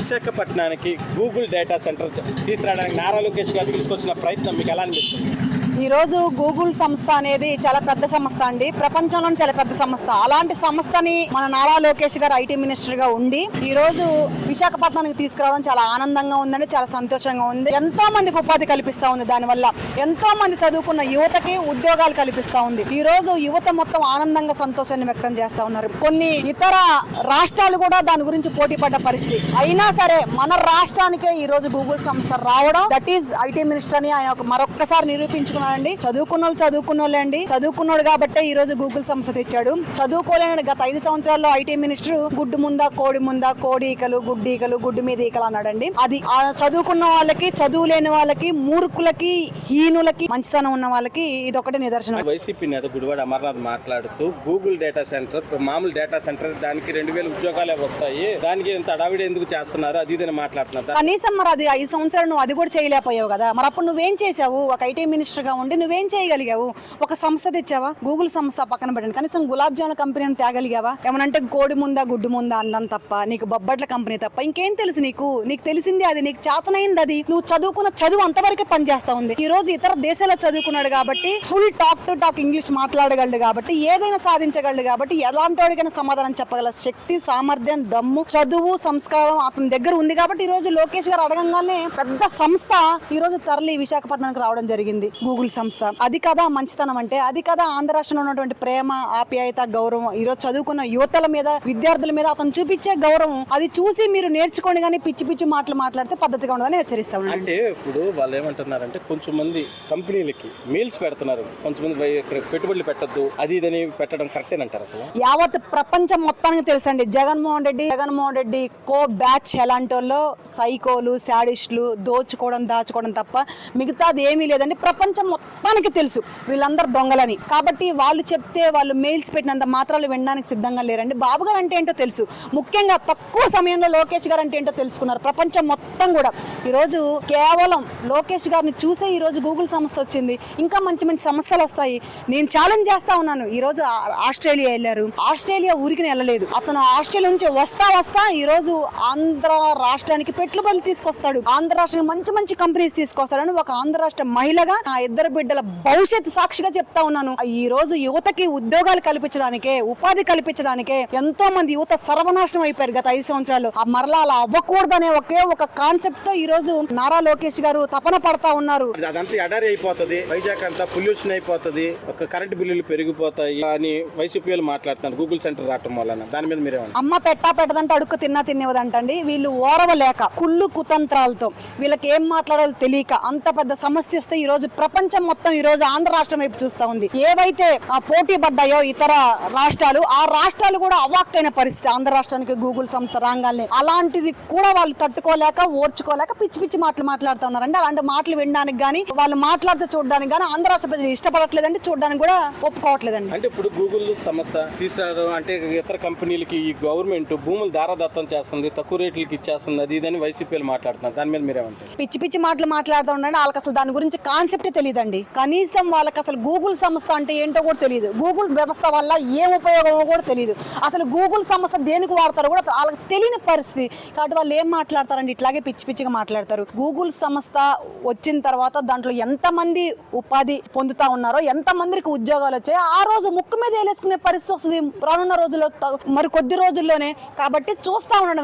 విశాఖపట్నానికి Google data centre తీసుకురావడానికి నారా లోకేష్ గారు తీసుకొచ్చిన ప్రయత్నం మీకు ఎలా అనిపిస్తుంది? ఈరోజు గూగుల్ సంస్థ అనేది చాలా పెద్ద సంస్థ అండి. ప్రపంచంలోని చాలా పెద్ద సంస్థ. అలాంటి సంస్థని మన నారా లోకేష్ గారు ఐటీ మినిస్టర్గా ఉండి ఈ రోజు విశాఖపట్నానికి తీసుకురావడం చాలా ఆనందంగా ఉందండి చాలా సంతోషంగా ఉంది. ఎంతో మందికి ఉపాధి కల్పిస్తా ఉంది దానివల్ల. ఎంతో మంది చదువుకున్న యువతకి ఉద్యోగాలు కల్పిస్తా ఉంది. ఈ రోజు యువత మొత్తం ఆనందంగా సంతోషాన్ని వ్యక్తం చేస్తా ఉన్నారు. కొన్ని ఇతర రాష్ట్రాలు కూడా దాని గురించి పోటీ పడ్డ పరిస్థితి. అయినా సరే మన రాష్ట్రానికే ఈ రోజు గూగుల్ సంస్థ రావడం దట్ ఈస్ ఐటీ మినిస్టర్ అని ఆయన మరొక్కసారి నిరూపించుకున్నారు. నిరూపించుకున్నాడండి చదువుకున్న వాళ్ళు చదువుకున్న వాళ్ళే అండి. చదువుకున్నాడు కాబట్టే ఈ రోజు గూగుల్ సంస్థ తెచ్చాడు. చదువుకోలేని గత ఐదు సంవత్సరాల్లో ఐటీ మినిస్టర్ గుడ్డు ముందా కోడి ముందా కోడి ఈకలు గుడ్డు ఈకలు గుడ్డు మీద ఈకలు అన్నాడండి. అది ఆ చదువుకున్న వాళ్ళకి చదువు లేని వాళ్ళకి మూర్ఖులకి హీనులకి మంచితనం ఉన్న వాళ్ళకి ఇది ఒకటి నిదర్శనం. వైసీపీ నేత గుడివాడ అమర్నాథ్ మాట్లాడుతూ గూగుల్ డేటా సెంటర్ మామూలు డేటా సెంటర్ దానికి రెండు వేల ఉద్యోగాలే వస్తాయి. దానికి ఇంత అడావిడి ఎందుకు చేస్తున్నారు? అది ఇదని మాట్లాడుతున్నారు. కనీసం మరి అది ఐదు సంవత్సరాలు నువ్వు అది కూడా చేయలేకపోయావు కదా. మరి అప్పుడు నువ్వేం చేసావు ఒక ఐటీ మినిస్టర్గా ఉండి నువ్వేం చేయగలిగావు? ఒక సంస్థ తెచ్చావా? గూగుల్ సంస్థ పక్కన పెట్టండి. కనీసం గులాబ్ జామున్ కంపెనీని తేగలిగావా? ఏమనంటే కోడి ముందా గుడ్డు ముందా అన్నం తప్ప నీకు బొబ్బట్ల కంపెనీ తప్ప ఇంకేం తెలుసు నీకు? నీకు తెలిసింది అది నీకు చేతనైంది అది. నువ్వు చదువుకున్న చదువు అంతవరకే పనిచేస్తా ఉంది. ఈ రోజు ఇతర దేశాల్లో చదువుకున్నాడు కాబట్టి full talk to talk English మాట్లాడగలడు కాబట్టి ఏదైనా సాధించగలడు కాబట్టి ఎలాంటి వాడికైనా సమాధానం చెప్పగల శక్తి సామర్థ్యం దమ్ము చదువు సంస్కారం అతని దగ్గర ఉంది కాబట్టి ఈ రోజు లోకేష్ గారు అడగంగానే పెద్ద సంస్థ ఈ రోజు తరలి విశాఖపట్నానికి రావడం జరిగింది. గూగుల్ సంస్థ. అది కదా మంచితనం అంటే అది కదా ఆంధ్ర రాష్ట్రంలో ఉన్నటువంటి ప్రేమ ఆప్యాయత గౌరవం. ఈ రోజు చదువుకున్న యువతల మీద విద్యార్థుల మీద అతను చూపించే గౌరవం అది చూసి మీరు నేర్చుకోండి కానీ పిచ్చి పిచ్చి మాటలు మాట్లాడితే పద్ధతిగా ఉండదని హెచ్చరిస్తా అంటే ఇప్పుడు వాళ్ళు ఏమంటున్నారంటే కొంచెం మంది కంపెనీలకి మెయిల్స్ పెడుతున్నారు. కొంచెం మంది వై- ఇక్కడ పెట్టుబడులు పెట్టద్దు అది ఇదని పెట్టడం కరెక్టేనంటారు అసలు? యావత్ ప్రపంచం మొత్తానికి తెలుసండి జగన్మోహన్ రెడ్డి జగన్మోహన్ రెడ్డి కో బ్యాచ్ ఎలాంటి వాళ్ళు సైకోలు శాడిస్టులు దోచుకోవడం దాచుకోవడం తప్ప మిగతాది ఏమీ లేదండి. ప్రపంచం మనకి తెలుసు. వీళ్ళందరూ దొంగలని. కాబట్టి వాళ్ళు చెప్తే వాళ్ళు మెయిల్స్ పెట్టినంత మాత్రాలు వినడానికి సిద్ధంగా లేరండి. బాబు గారు అంటే ఏంటో తెలుసు. ముఖ్యంగా తక్కువ సమయంలో లోకేష్ గారు అంటే ఏంటో తెలుసుకున్నారు. ప్రపంచం మొత్తం కూడా. ఈరోజు కేవలం లోకేష్ గారిని చూసే ఈరోజు గూగుల్ సంస్థ వచ్చింది. ఇంకా మంచి మంచి సమస్యలు వస్తాయి. నేను ఛాలెంజ్ చేస్తా ఉన్నాను. ఈరోజు ఆస్ట్రేలియా వెళ్ళారు. ఆస్ట్రేలియా ఊరికి వెళ్ళలేదు. అతను ఆస్ట్రేలియా నుంచి వస్తా వస్తా ఈరోజు ఆంధ్ర రాష్ట్రానికి పెట్టుబడులు తీసుకొస్తాడు. ఆంధ్ర రాష్ట్రానికి మంచి మంచి కంపెనీస్ తీసుకొస్తాడని ఒక ఆంధ్ర రాష్ట్ర మహిళగా నా ఇద్దరు బిడ్డల భవిష్యత్తు సాక్షిగా చెప్తా ఉన్నాను. ఈ రోజు యువతకి ఉద్యోగాలు కల్పించడానికే ఉపాధి కల్పించడానికే ఎంతో మంది యువత సర్వనాశనం అయిపోయారు గత ఐదు సంవత్సరాలు. ఆ మరలా అలా అవ్వకూడదనే ఒకే ఒక కాన్సెప్ట్తో ఈ రోజు నారా లోకేష్ గారు తపన పడతా ఉన్నారు. అదంతా ఎడారి అయిపోతుంది. వైజాగ్ అంతా పొల్యూషన్ అయిపోతుంది. ఒక కరెంట్ బిల్లులు పెరిగిపోతాయి అని వైసీపీ మాట్లాడుతున్నారు గూగుల్ సెంటర్ రావటం వలన. దాని మీద మీరేమన్నా అమ్మ పెట్టా పెట్టదంటే అడుక్కు తిన్నా తినేవదంటండి. వీళ్ళు ఓరవలేక కుళ్ళు కుతంత్రాలతో వీళ్ళకి ఏం మాట్లాడాలో తెలియక అంత పెద్ద సమస్య వస్తే ఈ రోజు ప్రపంచం మొత్తం ఈ రోజు ఆంధ్ర రాష్ట్రం వైపు చూస్తా ఉంది. ఏవైతే ఆ పోటీ పడ్డాయో ఇతర రాష్ట్రాలు ఆ రాష్ట్రాలు కూడా అవాక్కైన పరిస్థితి. ఆంధ్ర రాష్ట్రానికి గూగుల్ సంస్థ రాగానే అలాంటిది కూడా వాళ్ళు తట్టుకోలేక ఓర్చుకోలేక పిచ్చి పిచ్చి మాటలు మాట్లాడుతూ ఉన్నారండి. అలాంటి మాటలు వినడానికి కానీ వాళ్ళు మాట్లాడితే చూడడానికి కానీ ఆంధ్ర రాష్ట్ర ప్రజలు ఇష్టపడట్లేదండి చూడడానికి కూడా ఒప్పుకోవట్లేదండి. అంటే ఇప్పుడు గూగుల్ సంస్థ తీసుకురావడం అంటే ఇతర కంపెనీలకి ఈ గవర్నమెంట్ భూములు దారాదత్తం చేస్తుంది తక్కువ రేట్లకి ఇచ్చేస్తుంది అది ఇదని వైసీపీలు మాట్లాడుతున్నారు. దాని మీద మీరేమంటారు? పిచ్చి పిచ్చి మాటలు మాట్లాడుతూ ఉండండి. వాళ్ళకి అసలు దాని గురించి కాన్సెప్టే తెలియదండి. కనీసం వాళ్ళకి అసలు గూగుల్ సంస్థ అంటే ఏంటో కూడా తెలియదు. గూగుల్ వ్యవస్థ వల్ల ఏం ఉపయోగమో కూడా తెలియదు. అసలు గూగుల్ సంస్థ దేనికి వాడతారో కూడా వాళ్ళకి తెలియని పరిస్థితి. కాబట్టి వాళ్ళు ఏం మాట్లాడతారండి? ఇట్లాగే పిచ్చి పిచ్చిగా మాట్లాడతారు. గూగుల్ సంస్థ వచ్చిన తర్వాత దాంట్లో ఎంతమంది ఉపాధి పొందుతా ఉన్నారో ఎంతమందికి ఉద్యోగాలు వచ్చాయో ఆ రోజు ముక్కు మీద వేలేసుకునే పరిస్థితి వస్తుంది. రానున్న రోజుల్లో త- మరి కొద్ది రోజుల్లోనే. కాబట్టి చూస్తా ఉండడం